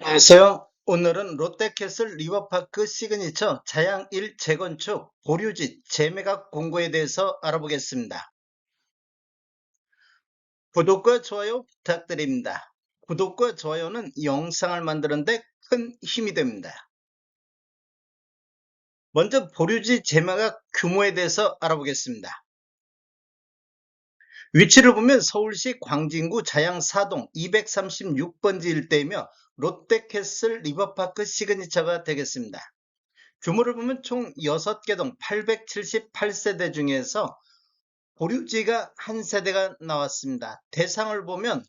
안녕하세요. 오늘은 롯데캐슬 리버파크 시그니처 자양 1 재건축 보류지 재매각 공고에 대해서 알아보겠습니다. 구독과 좋아요 부탁드립니다. 구독과 좋아요는 영상을 만드는데 큰 힘이 됩니다. 먼저 보류지 재매각 규모에 대해서 알아보겠습니다. 위치를 보면 서울시 광진구 자양 4동 236번지 일대이며 롯데캐슬 리버파크 시그니처가 되겠습니다. 규모를 보면 총 6개 동 878세대 중에서 보류지가 한 세대가 나왔습니다. 대상을 보면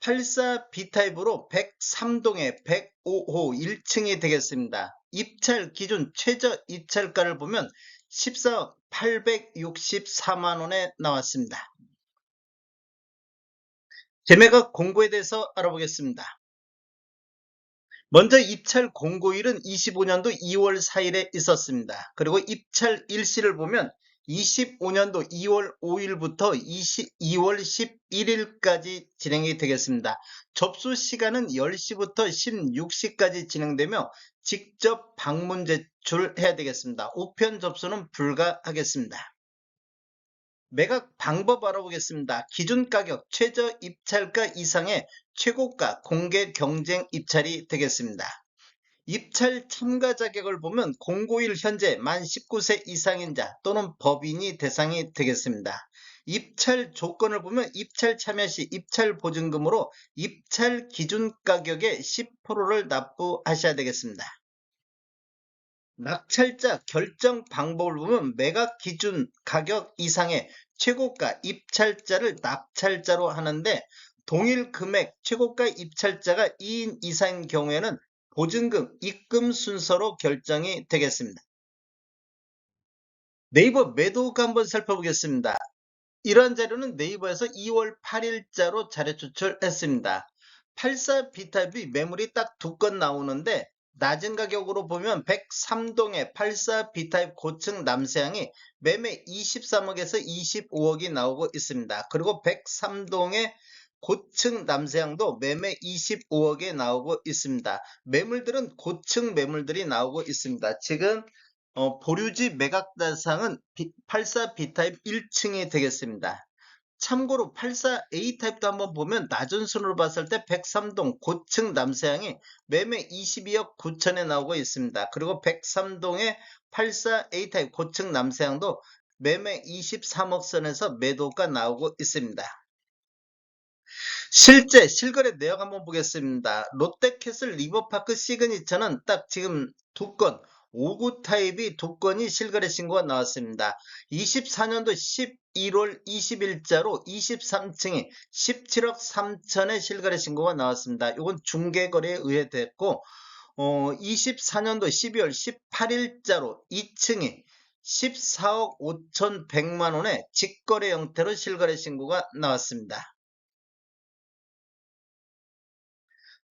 84 B타입으로 103동에 105호 1층이 되겠습니다. 입찰 기준 최저 입찰가를 보면 14억 864만원에 나왔습니다. 재매각 공고에 대해서 알아보겠습니다. 먼저 입찰 공고일은 25년도 2월 4일에 있었습니다. 그리고 입찰 일시를 보면 25년도 2월 5일부터 2월 11일까지 진행이 되겠습니다. 접수 시간은 10시부터 16시까지 진행되며 직접 방문 제출해야 되겠습니다. 우편 접수는 불가하겠습니다. 매각 방법 알아보겠습니다. 기준 가격 최저 입찰가 이상의 최고가 공개 경쟁 입찰이 되겠습니다. 입찰 참가 자격을 보면 공고일 현재 만 19세 이상인 자 또는 법인이 대상이 되겠습니다. 입찰 조건을 보면 입찰 참여 시 입찰 보증금으로 입찰 기준 가격의 10%를 납부하셔야 되겠습니다. 낙찰자 결정 방법을 보면 매각 기준 가격 이상의 최고가 입찰자를 낙찰자로 하는데 동일 금액 최고가 입찰자가 2인 이상인 경우에는 보증금, 입금 순서로 결정이 되겠습니다. 네이버 매도가 한번 살펴보겠습니다. 이러한 자료는 네이버에서 2월 8일자로 자료 추출했습니다. 84 B타입이 매물이 딱 두 건 나오는데 낮은 가격으로 보면 103동의 84 B타입 고층 남세양이 매매 23억에서 25억이 나오고 있습니다. 그리고 103동의 고층 남세양도 매매 25억에 나오고 있습니다. 매물들은 고층 매물들이 나오고 있습니다. 지금 어, 보류지 매각 대상은 84 B타입 1층이 되겠습니다. 참고로 84A 타입도 한번 보면 낮은 순으로 봤을 때 103동 고층 남세양이 매매 22억 9천에 나오고 있습니다. 그리고 103동의 84A 타입 고층 남세양도 매매 23억 선에서 매도가 나오고 있습니다. 실제 실거래 내역 한번 보겠습니다. 롯데캐슬 리버파크 시그니처는 딱 지금 두 건, 5구 타입이 두 건이 실거래 신고가 나왔습니다. 24년도 11월 20일자로 23층이 17억 3천의 실거래 신고가 나왔습니다. 이건 중개거래에 의해 됐고 어, 24년도 12월 18일자로 2층이 14억 5천 100만 원의 직거래 형태로 실거래 신고가 나왔습니다.